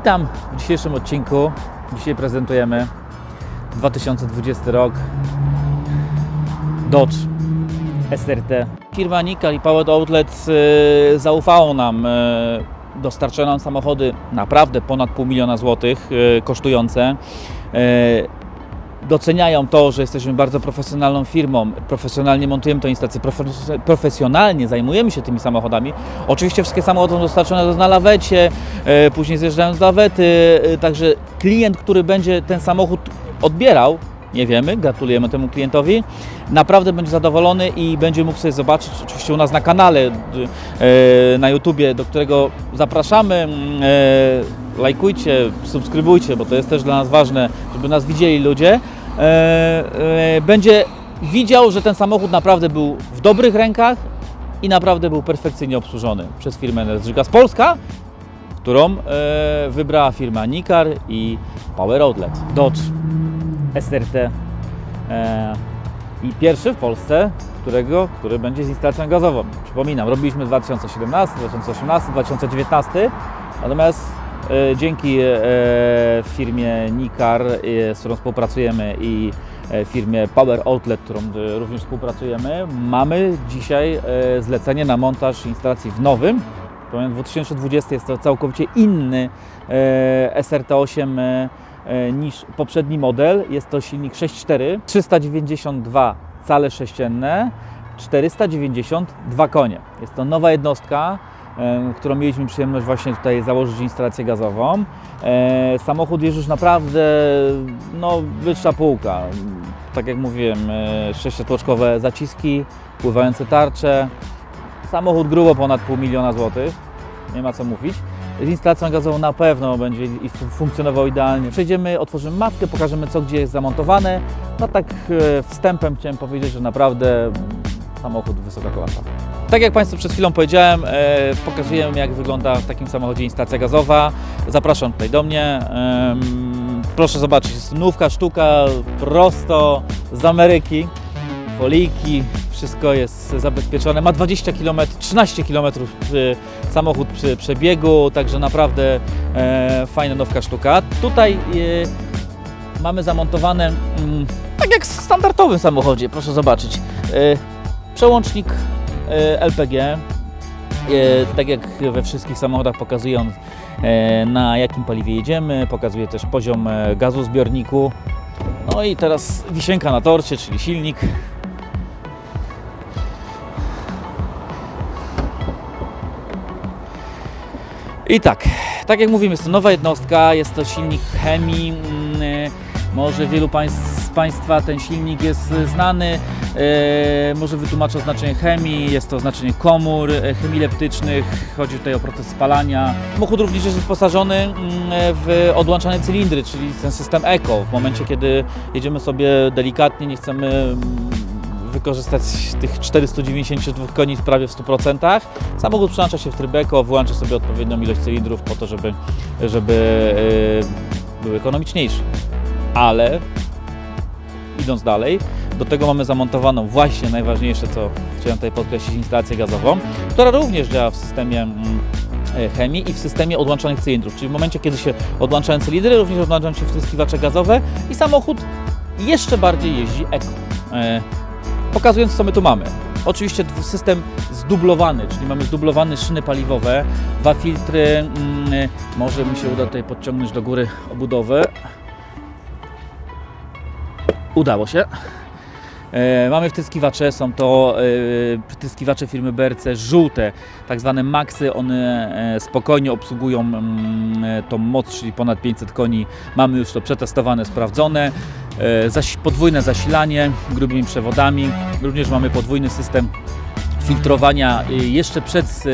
Witam w dzisiejszym odcinku. Dzisiaj prezentujemy 2020 rok Dodge SRT. Firma Nikal i Powered Outlets y, zaufało nam, y, dostarczają nam samochody naprawdę ponad pół miliona złotych y, kosztujące. Doceniają to, że jesteśmy bardzo profesjonalną firmą, profesjonalnie montujemy tę instalację, profe- profesjonalnie zajmujemy się tymi samochodami. Oczywiście wszystkie samochody są dostarczone na lawecie, e, później zjeżdżają z lawety, e, także klient, który będzie ten samochód odbierał, nie wiemy, gratulujemy temu klientowi, naprawdę będzie zadowolony i będzie mógł sobie zobaczyć, oczywiście u nas na kanale, e, na YouTubie, do którego zapraszamy, e, lajkujcie, subskrybujcie, bo to jest też dla nas ważne, żeby nas widzieli ludzie, e, będzie widział, że ten samochód naprawdę był w dobrych rękach i naprawdę był perfekcyjnie obsłużony przez firmę Energy Gas Polska, którą wybrała firma Nikar i Power Outlet. Dodge SRT e, i pierwszy w Polsce, którego, który będzie z instalacją gazową. Przypominam, robiliśmy 2017, 2018, 2019, natomiast e, dzięki e, firmie Nikar, e, z którą współpracujemy i e, firmie Power Outlet, którą e, również współpracujemy, mamy dzisiaj zlecenie na montaż instalacji w nowym. Powiem, 2020 jest to całkowicie inny e, SRT8 e, e, niż poprzedni model. Jest to silnik 6.4, 392 cale sześcienne, 492 konie. Jest to nowa jednostka, e, którą mieliśmy przyjemność właśnie tutaj założyć instalację gazową. E, Samochód jest już naprawdę no, wyższa półka. Tak jak mówiłem, e, sześciotłoczkowe zaciski, pływające tarcze. Samochód grubo ponad pół miliona złotych, nie ma co mówić. Z instalacją gazową na pewno będzie funkcjonował idealnie. Przejdziemy, otworzymy mapkę, pokażemy co gdzie jest zamontowane. No tak e, wstępem chciałem powiedzieć, że naprawdę mm, samochód wysoka klasa. Tak jak Państwu przed chwilą powiedziałem, e, pokazuję jak wygląda w takim samochodzie instalacja gazowa. Zapraszam tutaj do mnie. Proszę zobaczyć, jest nówka sztuka prosto z Ameryki foliki, wszystko jest zabezpieczone. Ma 20 km, 13 km samochód przy przebiegu, także naprawdę e, fajna nowka sztuka. Tutaj e, mamy zamontowane, mm, tak jak w standardowym samochodzie, proszę zobaczyć, e, przełącznik e, LPG. E, tak jak we wszystkich samochodach pokazuje on na jakim paliwie jedziemy, pokazuje też poziom e, gazu zbiorniku. No i teraz wisienka na torcie, czyli silnik. I tak, tak jak mówimy, jest to nowa jednostka, jest to silnik chemii. mm, y, Może wielu z Państwa ten silnik jest znany. e, Może wytłumaczę oznaczenie chemii, jest to oznaczenie komór e, chemii leptycznych, chodzi tutaj o proces spalania. Samochód również jest wyposażony mm, w odłączane cylindry, czyli ten system ECO. W momencie, kiedy jedziemy sobie delikatnie, nie chcemy mm, wykorzystać tych 492 koni prawie w 100%. Samochód przełącza się w tryb Eco, wyłącza sobie odpowiednią ilość cylindrów po to, żeby, żeby yy, był ekonomiczniejszy. Ale idąc dalej, do tego mamy zamontowaną właśnie najważniejsze, co chciałem tutaj podkreślić, instalację gazową, która również działa w systemie mm, e, chemii i w systemie odłączonych cylindrów. Czyli w momencie, kiedy się odłączają cylindry, również odłączają się wtryskiwacze gazowe i samochód jeszcze bardziej jeździ eko. Pokazując, co my tu mamy. Oczywiście system zdublowany, czyli mamy zdublowane szyny paliwowe, dwa filtry, mm, może mi się uda tutaj podciągnąć do góry obudowę. Udało się. E, mamy wtryskiwacze, są to e, wtryskiwacze firmy BRC żółte, tak zwane Maxy, one e, spokojnie obsługują mm, tą moc, czyli ponad 500 koni. Mamy już to przetestowane, sprawdzone. Podwójne zasilanie grubimi przewodami. Również mamy podwójny system filtrowania jeszcze przed,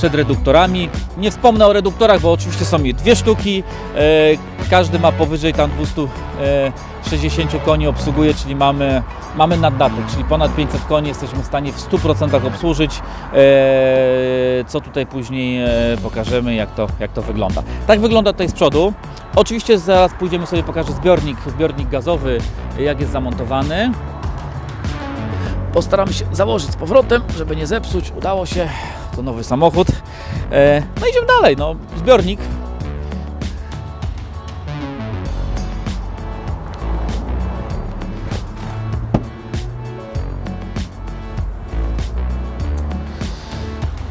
przed reduktorami. Nie wspomnę o reduktorach, bo oczywiście są je dwie sztuki. E, Każdy ma powyżej tam 260 koni obsługuje, czyli mamy, mamy naddatek, czyli ponad 500 koni jesteśmy w stanie w 100% obsłużyć, e, co tutaj później e, pokażemy, jak to, jak to wygląda. Tak wygląda tutaj z przodu. Oczywiście zaraz pójdziemy sobie pokażę zbiornik, zbiornik gazowy, jak jest zamontowany. Postaram się założyć z powrotem, żeby nie zepsuć. Udało się to nowy samochód. E, no idziemy dalej, no zbiornik.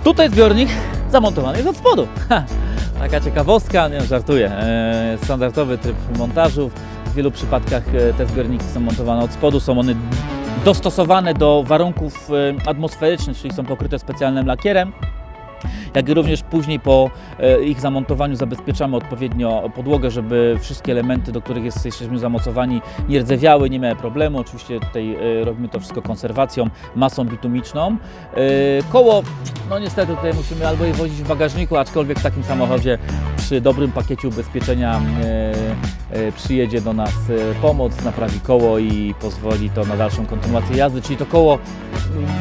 Tutaj zbiornik zamontowany jest od spodu. Ha, taka ciekawostka, nie żartuję. E, standardowy tryb montażu. W wielu przypadkach e, te zbiorniki są montowane od spodu, są one dostosowane do warunków e, atmosferycznych, czyli są pokryte specjalnym lakierem. Jak i również później po e, ich zamontowaniu zabezpieczamy odpowiednio podłogę, żeby wszystkie elementy, do których jest, jesteśmy zamocowani, nie rdzewiały, nie miały problemu. Oczywiście tutaj e, robimy to wszystko konserwacją, masą bitumiczną. Koło, no niestety tutaj musimy albo je wozić w bagażniku, aczkolwiek w takim samochodzie przy dobrym pakiecie ubezpieczenia e, e, przyjedzie do nas e, pomoc, naprawi koło i pozwoli to na dalszą kontynuację jazdy, czyli to koło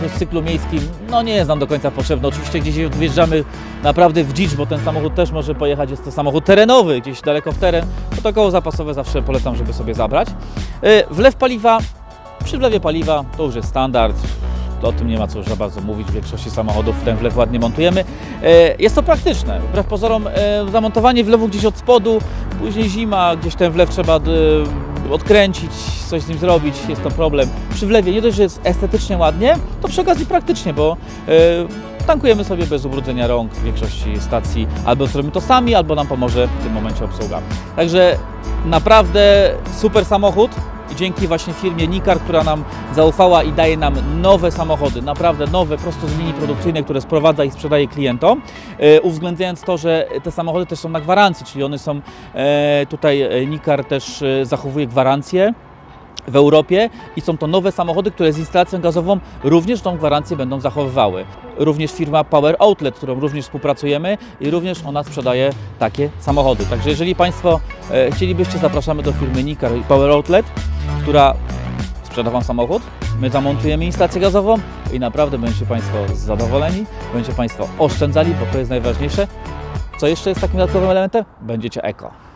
w cyklu miejskim no nie jest nam do końca potrzebne. Oczywiście gdzieś wjeżdżamy naprawdę w dzicz, bo ten samochód też może pojechać, jest to samochód terenowy, gdzieś daleko w teren, to to koło zapasowe zawsze polecam, żeby sobie zabrać. Wlew paliwa, przy wlewie paliwa to już jest standard, o tym nie ma co już za bardzo mówić, w większości samochodów ten wlew ładnie montujemy. E, Jest to praktyczne, wbrew pozorom e, zamontowanie wlewu gdzieś od spodu, później zima, gdzieś ten wlew trzeba e, odkręcić, coś z nim zrobić, jest to problem. Przy wlewie nie dość, że jest estetycznie ładnie, to przy okazji praktycznie, bo tankujemy sobie bez ubrudzenia rąk w większości stacji, albo zrobimy to sami, albo nam pomoże w tym momencie obsługa. Także naprawdę super samochód. Dzięki właśnie firmie Nikar, która nam zaufała i daje nam nowe samochody, naprawdę nowe, prosto z linii produkcyjnej, które sprowadza i sprzedaje klientom, e, uwzględniając to, że te samochody też są na gwarancji, czyli one są, e, tutaj e, Nikar też zachowuje gwarancję w Europie i są to nowe samochody, które z instalacją gazową również tą gwarancję będą zachowywały. Również firma Power Outlet, z którą również współpracujemy i również ona sprzedaje takie samochody. Także jeżeli Państwo e, chcielibyście, zapraszamy do firmy Nikar i Power Outlet, która sprzeda Wam samochód. My zamontujemy instalację gazową i naprawdę będziecie Państwo zadowoleni, będziecie Państwo oszczędzali, bo to jest najważniejsze. Co jeszcze jest takim dodatkowym elementem? Będziecie eko.